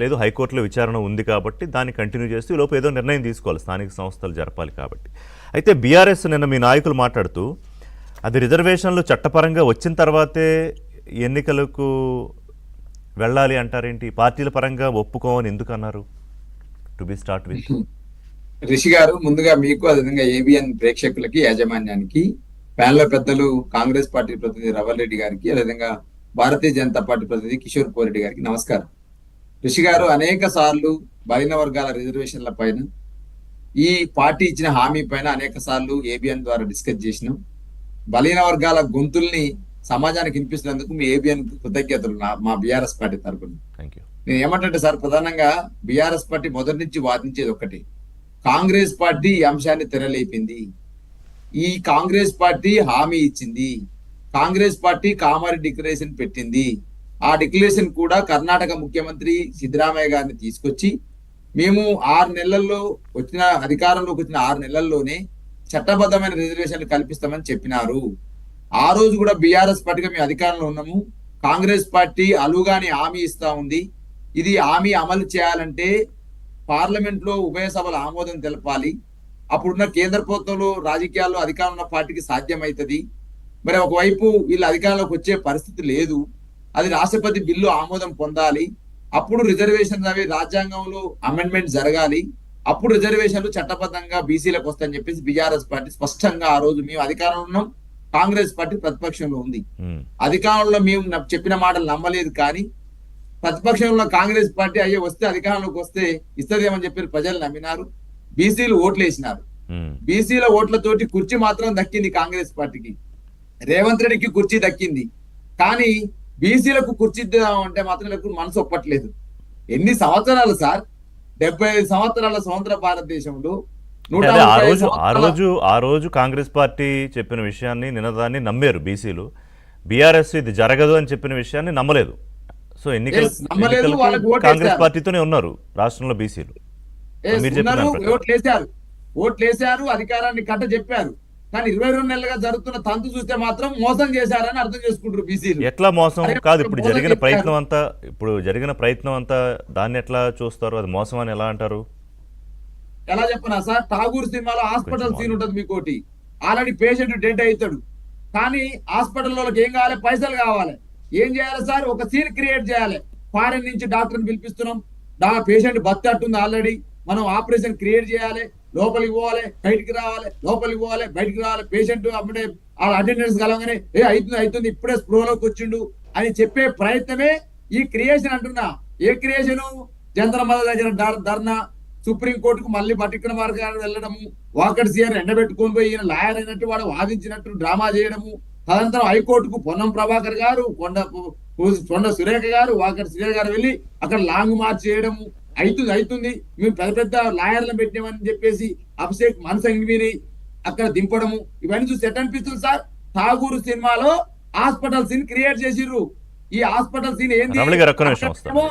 లేదు హైకోర్టులో విచారణ ఉంది కాబట్టి దాన్ని కంటిన్యూ చేస్తూ ఈ లోపు ఏదో నిర్ణయం తీసుకోవాలి. స్థానిక సంస్థలు జరపాలి కాబట్టి. అయితే బీఆర్ఎస్ నిన్న మీ నాయకులు మాట్లాడుతూ అది రిజర్వేషన్లు చట్టపరంగా వచ్చిన తర్వాతే ఎన్నికలకు వెళ్ళాలి అంటారేంటి? పార్టీల పరంగా ఒప్పుకోమని ఎందుకు అన్నారు to be start with. Rishi గారు ముందుగా మీకు అదేవిధంగా ఏబిఎన్ ప్రేక్షకులకి యాజమాన్యానికి ప్యానల్ పెద్దలు కాంగ్రెస్ పార్టీ ప్రతినిధి రవల్ రెడ్డి గారికి అదేవిధంగా భారతీయ జనతా పార్టీ ప్రతినిధి కిషోర్ కోరెడ్డి గారికి నమస్కారం. రిషి గారు అనేక సార్లు బలిన వర్గాల రిజర్వేషన్ల పైన ఈ పార్టీ ఇచ్చిన హామీ పైన అనేక సార్లు ఏబిఎన్ ద్వారా డిస్కస్ చేసినాం. బలహీన వర్గాల గొంతుల్ని సమాజానికి వినిపిస్తున్నందుకు మీ ఏబిఎన్ కృతజ్ఞతలు మా బీఆర్ఎస్ పార్టీ యూ నేను ఏమంటే సార్ ప్రధానంగా బీఆర్ఎస్ పార్టీ మొదటి నుంచి వాదించేది ఒకటి కాంగ్రెస్ పార్టీ ఈ అంశాన్ని తెరలేపింది. ఈ కాంగ్రెస్ పార్టీ హామీ ఇచ్చింది. కాంగ్రెస్ పార్టీ కామారి డిక్లరేషన్ పెట్టింది. ఆ డిక్లరేషన్ కూడా కర్ణాటక ముఖ్యమంత్రి సిద్ధరామయ్య గారిని తీసుకొచ్చి మేము ఆరు నెలల్లో వచ్చిన అధికారంలోకి వచ్చిన ఆరు నెలల్లోనే చట్టబద్ధమైన రిజర్వేషన్లు కల్పిస్తామని చెప్పినారు. ఆ రోజు కూడా బీఆర్ఎస్ పార్టీగా మేము అధికారంలో ఉన్నాము. కాంగ్రెస్ పార్టీ అలుగాని హామీ ఇస్తా ఉంది. ఇది హామీ అమలు చేయాలంటే పార్లమెంట్లో ఉభయ సభల ఆమోదం తెలపాలి. అప్పుడున్న కేంద్ర ప్రభుత్వంలో రాజకీయాల్లో అధికారం ఉన్న పార్టీకి సాధ్యమవుతుంది. మరి ఒకవైపు వీళ్ళు అధికారంలోకి వచ్చే పరిస్థితి లేదు. అది రాష్ట్రపతి బిల్లు ఆమోదం పొందాలి. అప్పుడు రిజర్వేషన్ అవి రాజ్యాంగంలో అమెండ్మెంట్ జరగాలి. అప్పుడు రిజర్వేషన్లు చట్టబద్ధంగా బీసీలకు వస్తాయని చెప్పేసి బీఆర్ఎస్ పార్టీ స్పష్టంగా ఆ రోజు మేము అధికారంలో ఉన్నాం. కాంగ్రెస్ పార్టీ ప్రతిపక్షంలో ఉంది. అధికారంలో మేము చెప్పిన మాటలు నమ్మలేదు కానీ ప్రతిపక్షంలో కాంగ్రెస్ పార్టీ అయ్యే వస్తే అధికారంలోకి వస్తే ఇస్తదేమని చెప్పి ప్రజలు నమ్మినారు. బీసీలు ఓట్లు వేసినారు. బీసీల ఓట్లతోటి కుర్చీ మాత్రం దక్కింది కాంగ్రెస్ పార్టీకి. రేవంత్ రెడ్డికి కుర్చీ దక్కింది. కానీ బీసీలకు కుర్చీ ఇద్దాం అంటే మాత్రం వీళ్ళకు మనసు ఒప్పట్లేదు. ఎన్ని సంవత్సరాలు సార్? డెబ్బై ఐదు సంవత్సరాల స్వతంత్ర భారతదేశంలో ఆ రోజు ఆ రోజు ఆ రోజు కాంగ్రెస్ పార్టీ చెప్పిన విషయాన్ని నిన్నదాన్ని నమ్మారు బీసీలు. బీఆర్ఎస్ ఇది జరగదు అని చెప్పిన విషయాన్ని నమ్మలేదు. సో ఎన్నికలు. కాంగ్రెస్ పార్టీతోనే ఉన్నారు రాష్ట్రంలో బీసీలు. Yes, మీరు చెప్పిన ఉన్నారు, దాని ప్రకారం. ఓట్లు వేశారు. ఓట్లు వేశారు అధికారాన్ని కట్ట చెప్పారు కానీ ఇరవై రెండు నెలలుగా జరుగుతున్న తంతు చూస్తే మాత్రం మోసం చేశారని అర్థం చేసుకుంటారు బీసీలు. ఎట్లా మోసం? కాదు ఇప్పుడు జరిగిన. ప్రయత్నం అంతా ఇప్పుడు జరిగిన ప్రయత్నం అంతా దాన్ని ఎట్లా చూస్తారు? అది మోసం అని ఎలా అంటారు? ఎలా చెప్పనా సార్? ఠాగూర్ సినిమాలో హాస్పిటల్ సీన్ ఉంటుంది మీకోటి. ఆల్రెడీ పేషెంట్ డెడ్ అవుతాడు కానీ హాస్పిటల్ వాళ్ళకి ఏం కావాలి? పైసలు కావాలి. ఏం చేయాలి సార్? ఒక సీన్ క్రియేట్ చేయాలి. ఫారెన్ నుంచి డాక్టర్ని పిలిపిస్తున్నాం. డా పేషెంట్ బతట్టుంది ఆల్రెడీ. మనం ఆపరేషన్ క్రియేట్ చేయాలి లోపలికి పోవాలి బయటికి రావాలి లోపలికి పోవాలి బయటికి రావాలి. పేషెంట్ అప్పుడే ఆ అటెండెన్స్ కలవగానే ఏ అవుతుంది అవుతుంది ఇప్పుడే స్పృహలోకి వచ్చిండు అని చెప్పే ప్రయత్నమే ఈ క్రియేషన్ అంటున్నా. ఏ క్రియేషన్? జంతర్ మద దగ్గర ధర్నా. సుప్రీంకోర్టుకు మళ్ళీ పట్టికన మార్గాన్ని వెళ్ళడము. వాకడ్ సీఆర్ ఎండబెట్టుకొని పోయి ఈయన లాయర్ అయినట్టు వాడు వాదించినట్టు డ్రామా చేయడము. తదనంతరం హైకోర్టుకు పొన్నం ప్రభాకర్ గారు కొండ కొండ సురేఖ గారు వాకర్ సురేఖ గారు వెళ్ళి అక్కడ లాంగ్ మార్చ్ చేయడము. అవుతుంది అవుతుంది మేము పెద్ద పెద్ద లాయర్లను పెట్టినామని చెప్పేసి అభిషేక్ మనసంగిని అక్కడ దింపడము. ఇవన్నీ చూసి ఎట్ అనిపిస్తుంది సార్? ఠాగూర్ సినిమాలో హాస్పిటల్ సీన్ క్రియేట్ చేసిర్రు. ఈ హాస్పిటల్ సీన్ ఏంది? అక్కడేమో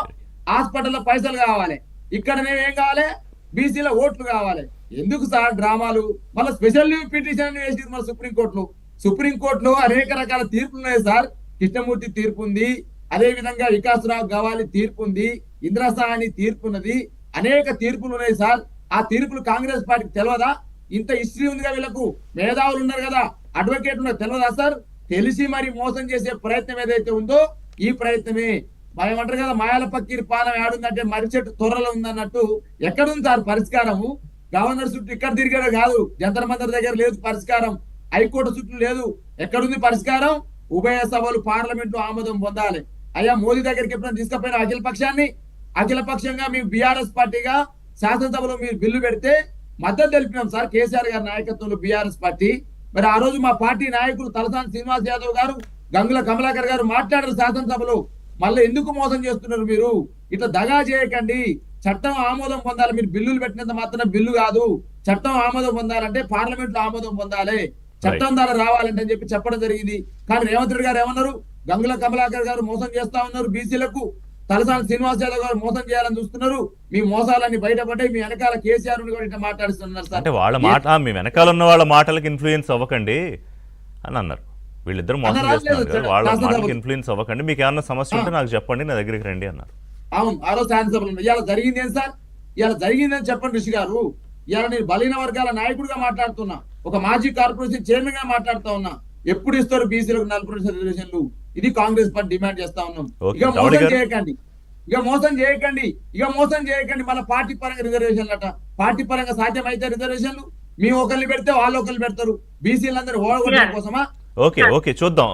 హాస్పిటల్లో పైసలు కావాలి. ఇక్కడ ఏం కావాలి? బీసీలో ఓట్లు కావాలి. ఎందుకు సార్ డ్రామాలు? మళ్ళీ స్పెషల్ పిటిషన్ వేసింది మన సుప్రీం కోర్టులో సుప్రీం కోర్టులో అనేక రకాల తీర్పులు ఉన్నాయి సార్. కృష్ణమూర్తి తీర్పు ఉంది. అదే విధంగా వికాసరావు గవాలి తీర్పు ఉంది. ఇంద్రసాని తీర్పు ఉన్నది అనేక తీర్పులు ఉన్నాయి సార్. ఆ తీర్పులు కాంగ్రెస్ పార్టీకి తెలియదా ఇంత హిస్టరీ ఉందిగా వీళ్ళకు. మేధావులు ఉన్నారు కదా. అడ్వకేట్ ఉన్నారు. తెలియదా సార్? తెలిసి మరి మోసం చేసే ప్రయత్నం ఏదైతే ఉందో ఈ ప్రయత్నమే. మనం ఏమంటారు కదా మాయాల పక్కీర్ పాలన ఏడుందంటే మర్రి చెట్టు తొర్రలో ఉందన్నట్టు ఎక్కడుంది సార్ పరిష్కారము? గవర్నర్ చుట్టూ ఇక్కడ తిరిగాడు కాదు. జంతర్ మంతర్ దగ్గర లేదు పరిష్కారం. హైకోర్టు చుట్టూ లేదు. ఎక్కడుంది పరిష్కారం? ఉభయ సభలు పార్లమెంట్ ఆమోదం పొందాలి. అయ్యా మోదీ దగ్గరికి ఎప్పుడైనా తీసుకుపోయిన అఖిల పక్షాన్ని? అఖిలపక్షంగా మేము బిఆర్ఎస్ బీఆర్ఎస్ పార్టీగా శాసనసభలో మీరు బిల్లు పెడితే మద్దతు తెలిపినాం సార్. కేసీఆర్ గారి నాయకత్వంలో బీఆర్ఎస్ పార్టీ. మరి ఆ రోజు మా పార్టీ నాయకులు తలసాని శ్రీనివాస్ యాదవ్ గారు గంగుల కమలాకర్ గారు మాట్లాడారు శాసనసభలో. మళ్ళీ ఎందుకు మోసం చేస్తున్నారు మీరు? ఇట్లా దగా చేయకండి. చట్టం ఆమోదం పొందాలి. మీరు బిల్లులు పెట్టినంత మాత్రం బిల్లు కాదు. చట్టం ఆమోదం పొందాలంటే పార్లమెంట్లో ఆమోదం పొందాలి. చట్టం ద్వారా రావాలంటే అని చెప్పి చెప్పడం జరిగింది. కానీ రేవంత్ రెడ్డి గారు ఏమన్నారు? గంగుల కమలాకర్ గారు మోసం చేస్తా ఉన్నారు బీసీలకు. తలసాని శ్రీనివాస్ యాదవ్ గారు మోసం చేయాలని చూస్తున్నారు. మీ మోసాలన్నీ బయటపడ్డాయి. మీ వెనకాల కేసీఆర్ కూడా మాట్లాడుతున్నారు సార్. అంటే వాళ్ళ మాట మీ వెనకాల ఉన్న వాళ్ళ మాటలకు ఇన్ఫ్లుయెన్స్ అవ్వకండి అని అన్నారు. వీళ్ళిద్దరు మోసం చేస్తున్నారు వాళ్ళ మాటలకు ఇన్ఫ్లుయెన్స్ అవ్వకండి. మీకు ఏమన్నా సమస్య ఉంటే నాకు చెప్పండి నా దగ్గరికి రండి అన్నారు. అవును ఆ రోజు శాసనసభలో. ఇవాళ జరిగింది ఏం సార్? ఇవాళ జరిగిందని చెప్పండి ఋషి గారు? ఇవాళ నేను బలహీన వర్గాల నాయకుడిగా మాట్లాడుతున్నా. ఒక మాజీ కార్పొరేషన్ చైర్మన్గా మాట్లాడుతా ఉన్నా. ఎప్పుడు ఇస్తారు బీసీలకు నలభై రిజర్వేషన్లు? ఇది కాంగ్రెస్ పార్టీ డిమాండ్ చేస్తా ఉన్నాం. ఇక మోసం. చేయకండి. ఇక మోసం చేయకండి. ఇక మోసం చేయకండి. మన పార్టీ పరంగా రిజర్వేషన్లు అట పార్టీ పరంగా సాధ్యమైతే రిజర్వేషన్లు మేము ఒకరిని పెడితే వాళ్ళు ఒకరిని పెడతారు. బీసీలందరూ ఓడగొట్టడం కోసమా? Okay okay. చూద్దాం.